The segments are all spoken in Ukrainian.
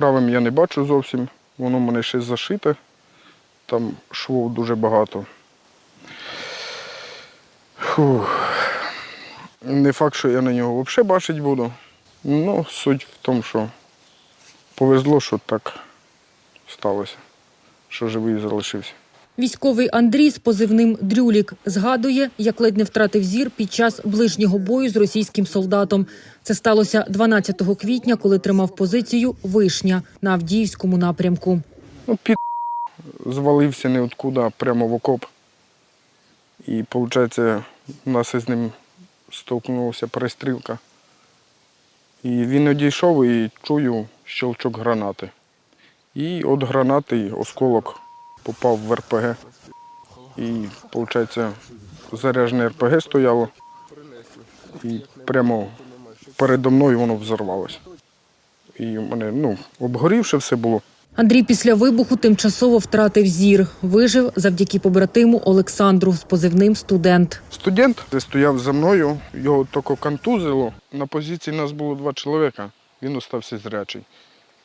правим я не бачу зовсім. Воно в мене ще зашите. Там швов дуже багато. Фух. Не факт, що я на нього взагалі бачити буду. Ну, суть в тому, що повезло, що так сталося, що живий залишився. Військовий Андрій з позивним Дрюлік згадує, як ледь не втратив зір під час ближнього бою з російським солдатом. Це сталося 12 квітня, коли тримав позицію Вишня на Авдіївському напрямку. Ну, під звалився ніоткуди, а прямо в окоп. І, виходить, у нас із ним стовкнулася перестрілка. І він одійшов і чую щелчок гранати. І від гранати осколок попав в РПГ. І, виходить, заряжене РПГ стояло. І прямо передо мною воно взорвалося. І в мене ну, обгорівше все було. Андрій після вибуху тимчасово втратив зір. Вижив завдяки побратиму Олександру з позивним студент. Студент стояв за мною, його тільки контузило. На позиції нас було два чоловіка. Він остався зрячий.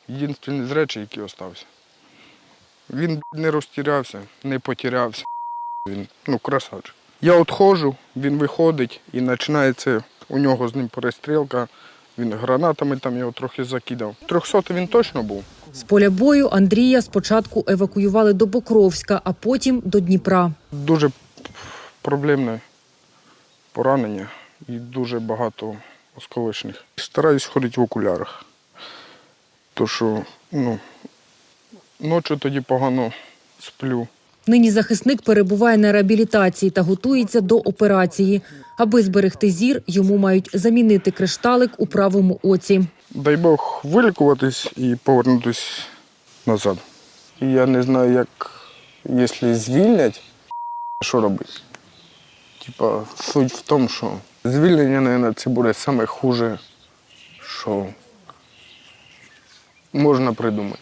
Єдиний зрячий, який остався. Він не розтірявся, не потірявся. Він ну, красавчик. Я відходжу, він виходить і починається у нього з ним перестрілка. Він гранатами там його трохи закидав. Трьохсотий він точно був. З поля бою Андрія спочатку евакуювали до Покровська, а потім до Дніпра. Дуже проблемне поранення і дуже багато осколочних. Стараюсь ходити в окулярах. То що, ну, ночі тоді погано сплю. Нині захисник перебуває на реабілітації та готується до операції. Аби зберегти зір, йому мають замінити кришталик у правому оці. Дай Бог вилікуватись і повернутися назад. Я не знаю, як, якщо звільнять, що робити. Типа, суть в тому, що звільнення, мабуть, це буде саме хуже, що можна придумати.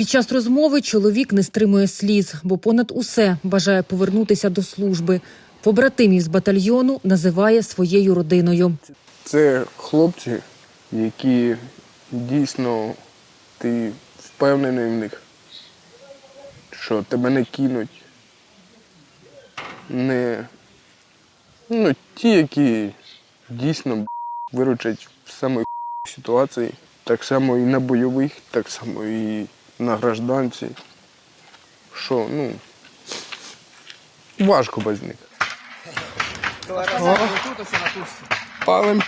Під час розмови чоловік не стримує сліз, бо понад усе бажає повернутися до служби. Побратимів з батальйону називає своєю родиною. Це хлопці, які дійсно ти впевнений в них, що тебе не кинуть. Не ну, ті, які дійсно виручать в самій ситуації, так само і на бойових, так само і на гражданці. Що, ну, важко без них. Палим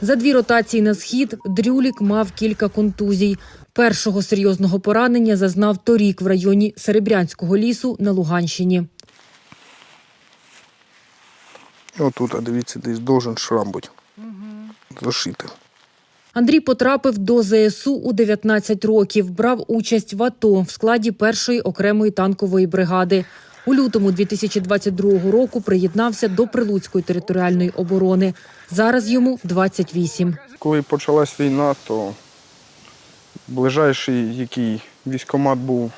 За дві ротації на схід Дрюлік мав кілька контузій. Першого серйозного поранення зазнав торік в районі Серебрянського лісу на Луганщині. Отут, а дивіться, десь должен шрам бути. Зашити. Андрій потрапив до ЗСУ у 19 років. Брав участь в АТО в складі першої окремої танкової бригади. У лютому 2022 року приєднався до Прилуцької територіальної оборони. Зараз йому 28. Коли почалась війна, то ближайший, який військомат був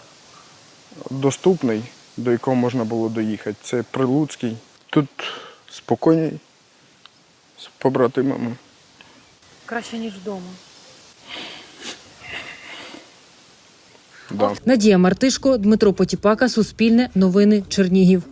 доступний, до якого можна було доїхати, це Прилуцький. Тут спокійний, з побратимами. Краще ніж вдома. Да. Надія Мартишко, Дмитро Потіпака, Суспільне, Новини, Чернігів.